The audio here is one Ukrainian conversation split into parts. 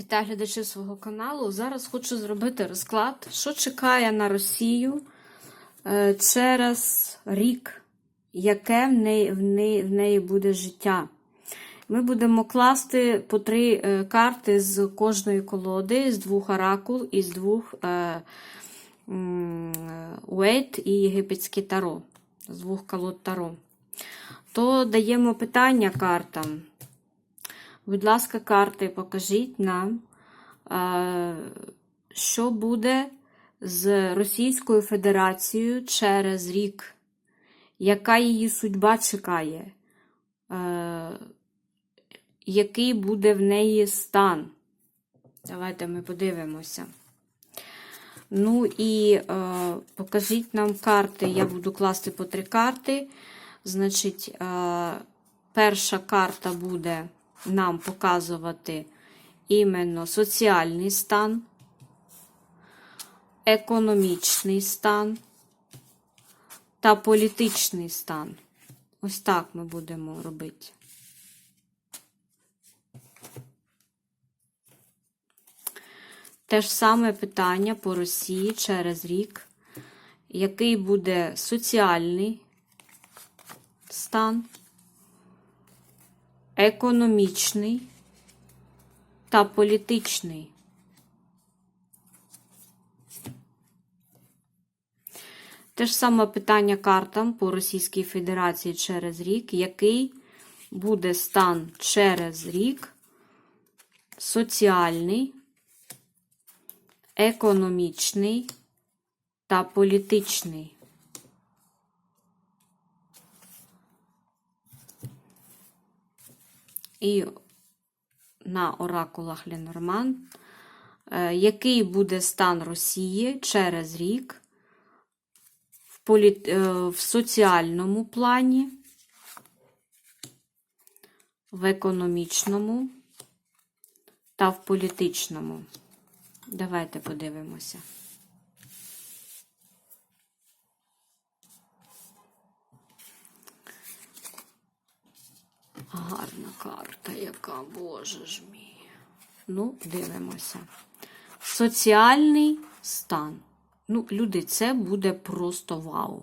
Вітаю глядачів свого каналу. Зараз хочу зробити розклад, що чекає на Росію е, через рік, яке в неї, в неї, в неї буде життя. Ми будемо класти по три е, карти з кожної колоди, з двох оракул і з двох е, Уейт і єгипетське таро, з двох колод таро. То даємо питання картам. Будь ласка, карти, покажіть нам, е, що буде з Російською Федерацією через рік, яка її судьба чекає, е, який буде в неї стан. Давайте ми подивимося. Ну і е, покажіть нам карти. Я буду класти по три карти. Значить, е, перша карта буде нам показувати іменно соціальний стан, економічний стан та політичний стан. Ось так ми будемо робити. Те ж саме питання по Росії через рік, який буде соціальний стан, економічний та політичний. Те ж саме питання картам по Російській Федерації через рік, який буде стан через рік соціальний, економічний та політичний. І на оракулах Ленорман, е, який буде стан Росії через рік в, полі... е, в соціальному плані, в економічному та в політичному. Давайте подивимося. Карта, яка, боже ж мій. Ну, дивимося. Соціальний стан. Ну, люди, це буде просто вау.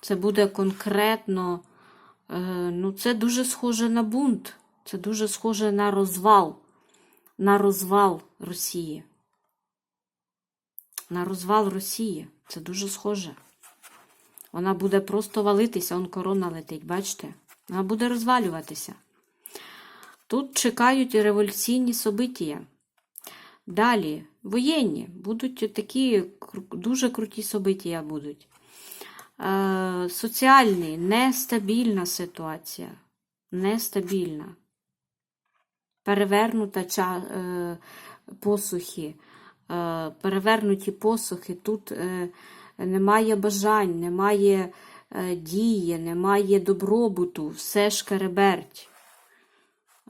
Це буде конкретно, е, ну, це дуже схоже на бунт. Це дуже схоже на розвал. На розвал Росії. На розвал Росії. Це дуже схоже. Вона буде просто валитися, он корона летить, бачите? Вона буде розвалюватися. Тут чекають революційні события. Далі, воєнні, будуть такі дуже круті события будуть. Е, соціальний, нестабільна ситуація. Нестабільна. Перевернута ча, е, посухи. Е, перевернуті посухи. Тут е, немає бажань, немає е, дії, немає добробуту, все шкереберть.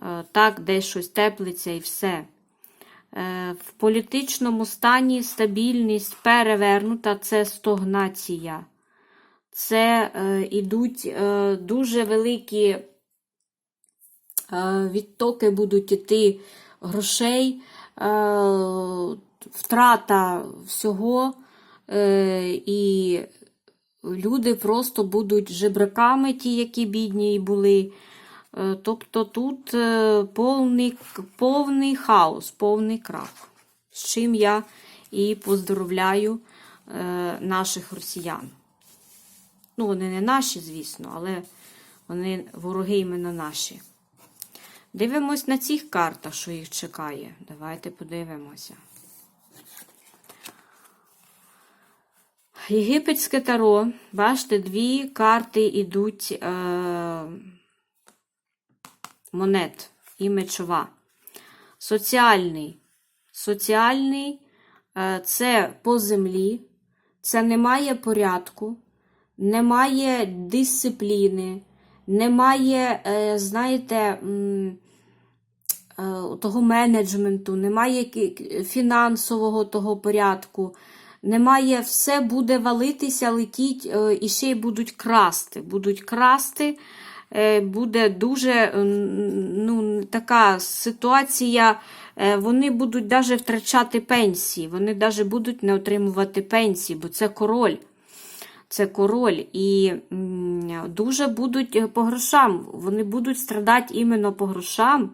Е, Так, десь щось теплиться і все. Е, В політичному стані стабільність перевернута це стогнація. Це е, ідуть е, дуже великі е, відтоки будуть іти грошей, е, втрата всього, е, і люди просто будуть жебраками, ті, які бідні були. Е, Тобто тут е, повний, повний хаос, повний крах. З чим я і поздоровляю е, наших росіян. Ну, вони не наші, звісно, але вони вороги іменно наші. Дивимось на цих картах, що їх чекає. Давайте подивимося. Єгипетське таро. Бачите, дві карти йдуть монет і мечова. Соціальний. Соціальний е, це по землі, це немає порядку, немає дисципліни, немає, е, знаєте, е, того менеджменту, немає фінансового того порядку. Немає, все буде валитися, летіть, і ще й будуть красти. Будуть красти, буде дуже ну, така ситуація е, вони будуть навіть втрачати пенсії, вони навіть будуть не отримувати пенсії, бо це король. Це король. І дуже будуть по грошам. Вони будуть страдати іменно по грошам.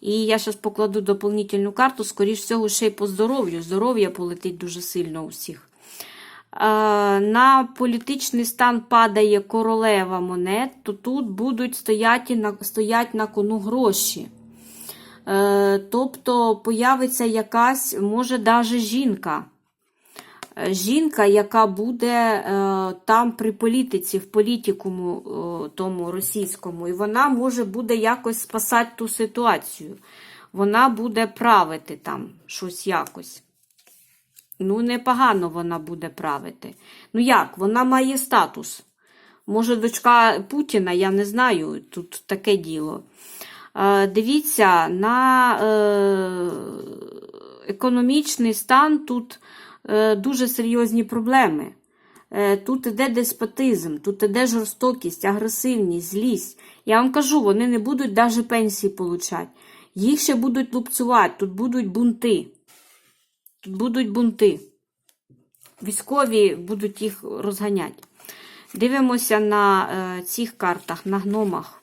І я зараз покладу доповнительну карту, скоріш всього, ще й по здоров'ю. Здоров'я полетить дуже сильно у всіх. Е, На політичний стан падає королева монет, то тут будуть стояти на, стоять на кону гроші. Е, Тобто появиться якась, може, навіть жінка. Е, Жінка, яка буде там при політиці, в політикуму тому російському, і вона може буде якось спасати ту ситуацію. Вона буде правити там щось якось. Ну, непогано вона буде правити. Ну як? Вона має статус. Може, дочка Путіна, я не знаю, тут таке діло. Е, Дивіться, на е, економічний стан тут е, дуже серйозні проблеми. Е, Тут іде деспотизм, тут іде жорстокість, агресивність, злість. Я вам кажу, вони не будуть навіть пенсії получати. Їх ще будуть лупцювати, тут будуть бунти. Будуть бунти. Військові будуть їх розганяти. Дивимося на е, цих картах, на гномах.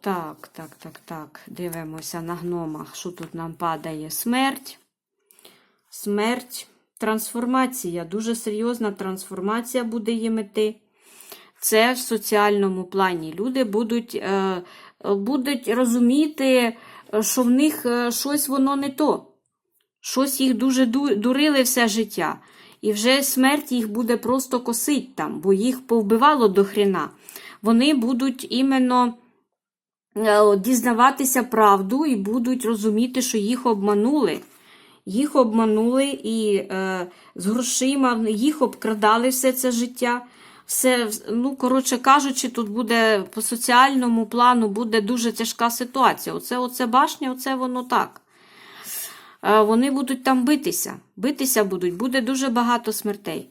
Так, так, так, так. Дивимося на гномах. Що тут нам падає? Смерть. Смерть. Трансформація. Дуже серйозна трансформація буде їм іти. Це в соціальному плані. Люди будуть, е, будуть розуміти, що в них е, щось воно не то. Щось їх дуже ду- дурили все життя. І вже смерть їх буде просто косить там, бо їх повбивало до хрена. Вони будуть іменно е, дізнаватися правду і будуть розуміти, що їх обманули. Їх обманули і е, з грошима їх обкрадали все це життя. Все, ну, коротше кажучи, тут буде по соціальному плану буде дуже тяжка ситуація. Оце, оце башня, оце воно так. Е, Вони будуть там битися. Битися будуть, буде дуже багато смертей.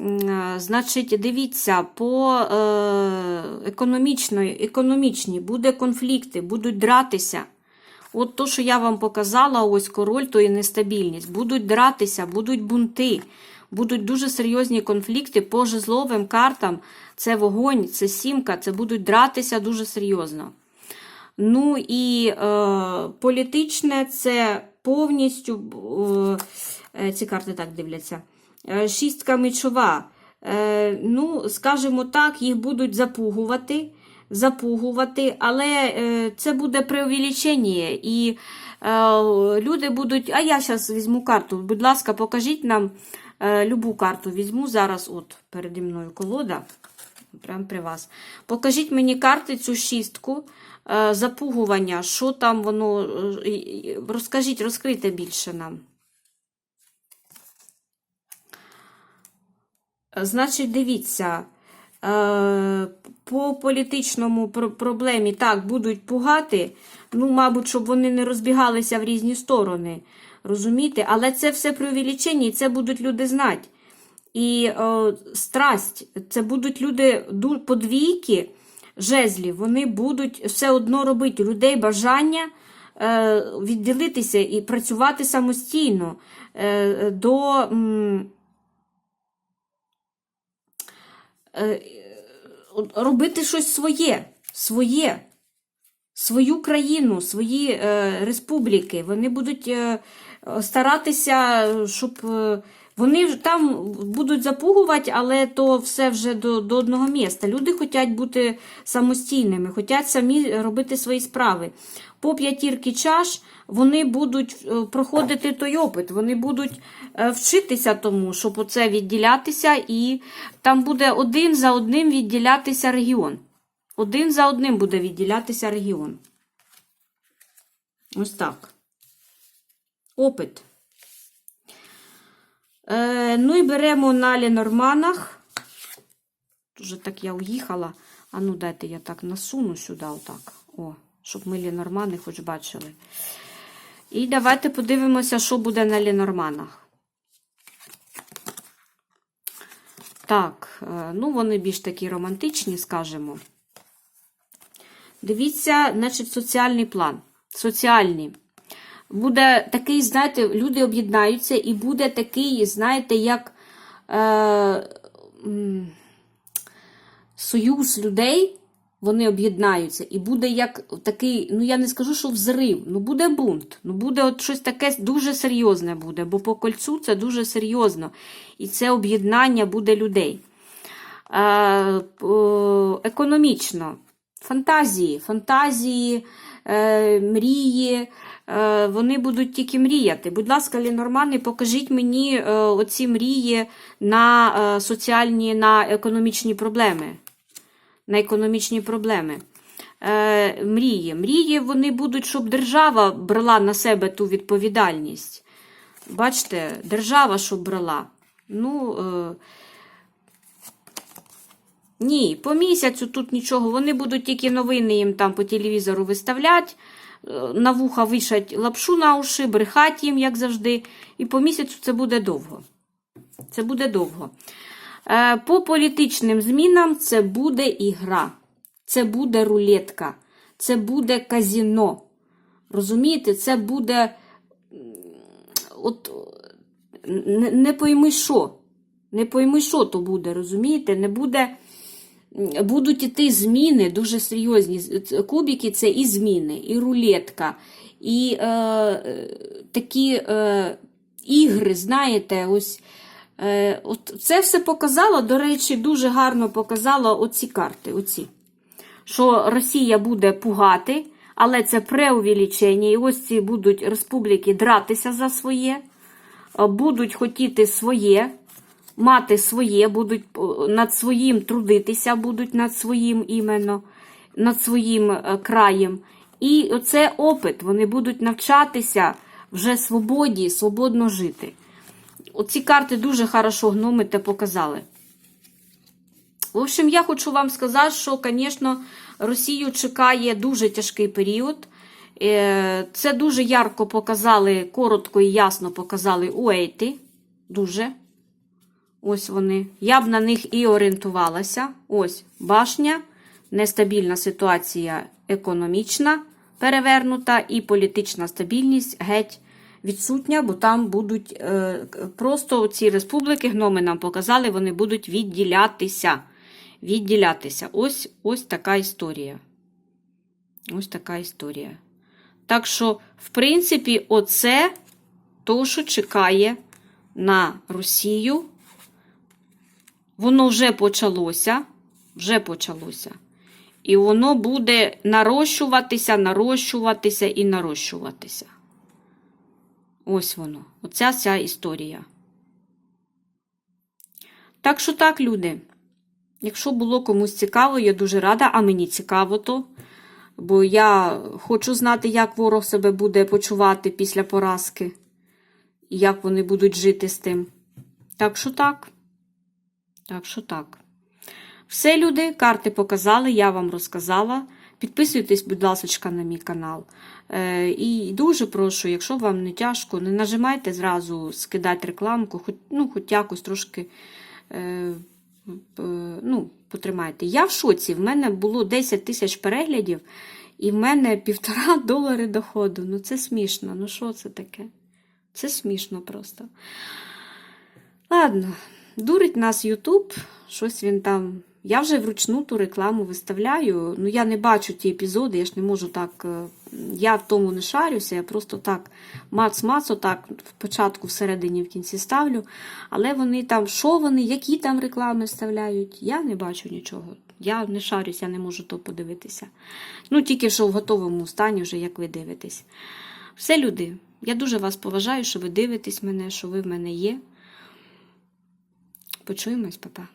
Е, Значить, дивіться, по е, економічної, економічні буде конфлікти, будуть дратися. От то, що я вам показала, ось король, то і нестабільність. Будуть дратися, будуть бунти, будуть дуже серйозні конфлікти по жезловим картам. Це вогонь, це сімка, це будуть дратися дуже серйозно. Ну і е, політичне це повністю е, ці карти так дивляться. Е, шістка мечова. Е, ну, скажімо так, їх будуть запугувати, запугувати, але е, це буде преувеличення. І е, люди будуть. А я зараз візьму карту. Будь ласка, покажіть нам е, любу карту. Візьму зараз, от переді мною колода. Прямо при вас. Покажіть мені карти цю шістку е, запугування, що там воно. е, Розкажіть, розкрийте більше нам. Е, Значить, дивіться, е, по політичному проблемі так будуть пугати. Ну, мабуть, щоб вони не розбігалися в різні сторони. Розумієте? Але це все преувеличення, і це будуть люди знати. І е, страсть, це будуть люди подвійки жезлів, вони будуть все одно робити. У людей бажання е, відділитися і працювати самостійно е, до. е, робити щось своє, своє, свою країну, свої е, республіки. Вони будуть е, старатися, щоб е, вони там будуть запугувати, але то все вже до, до одного міста. Люди хочуть бути самостійними, хочуть самі робити свої справи. По п'ятірки чаш вони будуть е, проходити той опит, вони будуть е, вчитися тому, щоб оце відділятися, і там буде один за одним відділятися регіон. Один за одним буде відділятися регіон. Ось так. Опит. Е, ну і беремо на Ленорманах. Уже так я уїхала. А ну, дайте я так насуну сюди, отак. О, щоб ми Ленормани хоч бачили. І давайте подивимося, що буде на Ленорманах. Так, е, ну вони більш такі романтичні, скажімо. Дивіться, значить, соціальний план. Соціальний. Буде такий, знаєте, люди об'єднаються, і буде такий, знаєте, як е, союз людей, вони об'єднаються, і буде як такий, ну я не скажу, що взрив, ну буде бунт, ну буде от щось таке дуже серйозне буде, бо по кольцу це дуже серйозно. І це об'єднання буде людей. Е, о, економічно. Фантазії, фантазії, е, мрії, е, вони будуть тільки мріяти. Будь ласка, Лінормани, покажіть мені е, оці мрії на е, соціальні, на економічні проблеми. На економічні проблеми. Е, мрії. Мрії вони будуть, щоб держава брала на себе ту відповідальність. Бачите, держава, щоб брала. Ну, е, ні, по місяцю тут нічого. Вони будуть тільки новини їм там по телевізору виставляти, е, на вуха вишать лапшу на уші, брехать їм, як завжди. І по місяцю це буде довго. Це буде довго. Е, По політичним змінам це буде ігра, це буде рулетка, це буде казіно. Розумієте, це буде. От, не пойми що. Не пойми, що то буде, розумієте? Не буде. Будуть іти зміни дуже серйозні. Кубики це і зміни, і рулетка, і е, такі е, ігри, знаєте, ось. Е, от це все показало, до речі, дуже гарно показало оці карти. Оці. Що Росія буде пугати, але це преувеличення. І ось ці будуть республіки дратися за своє, будуть хотіти своє, мати своє, будуть е, над своїм трудитися, будуть над своїм іменно, над своїм е, краєм. І оце опит, вони будуть навчатися вже свободі, свободно жити. Оці карти дуже хорошо гномите показали. В общем, я хочу вам сказати, що, звісно, Росію чекає дуже тяжкий період. Е, Це дуже ярко показали, коротко і ясно показали уейти. Дуже. Ось вони. Я б на них і орієнтувалася. Ось башня, нестабільна ситуація економічна, перевернута, і політична стабільність геть відсутня, бо там будуть е, просто ці республіки, гноми нам показали, вони будуть відділятися. Відділятися. Ось, ось така історія. Ось така історія. Так що, в принципі, оце то, що чекає на Росію. Воно вже почалося. Вже почалося. І воно буде нарощуватися, нарощуватися і нарощуватися. Ось воно. Оця ця історія. Так що так, люди. Якщо було комусь цікаво, я дуже рада, а мені цікаво то. Бо я хочу знати, як ворог себе буде почувати після поразки. І як вони будуть жити з тим. Так що так. Так що так. Все, люди, карти показали, я вам розказала. Підписуйтесь, будь ласка, на мій канал. Е, і дуже прошу, якщо вам не тяжко, не нажимайте зразу скидати рекламку, хоч, ну, хоч якось трошки е, е, ну, потримайте. Я в шоці, в мене було 10 тисяч переглядів, і в мене півтора долари доходу. Ну це смішно. Ну що це таке? Це смішно просто. Ладно, дурить нас Ютуб, щось він там. Я вже вручну ту рекламу виставляю. Ну, я не бачу ті епізоди, я ж не можу так. е, Я в тому не шарюся, я просто так мац-мац, отак в початку, всередині, в кінці ставлю. Але вони там, що вони, які там реклами вставляють, я не бачу нічого. Я не шарюся, я не можу то подивитися. Ну, тільки що в готовому стані, вже як ви дивитесь. Все, люди, я дуже вас поважаю, що ви дивитесь мене, що ви в мене є. Почуємось, папа.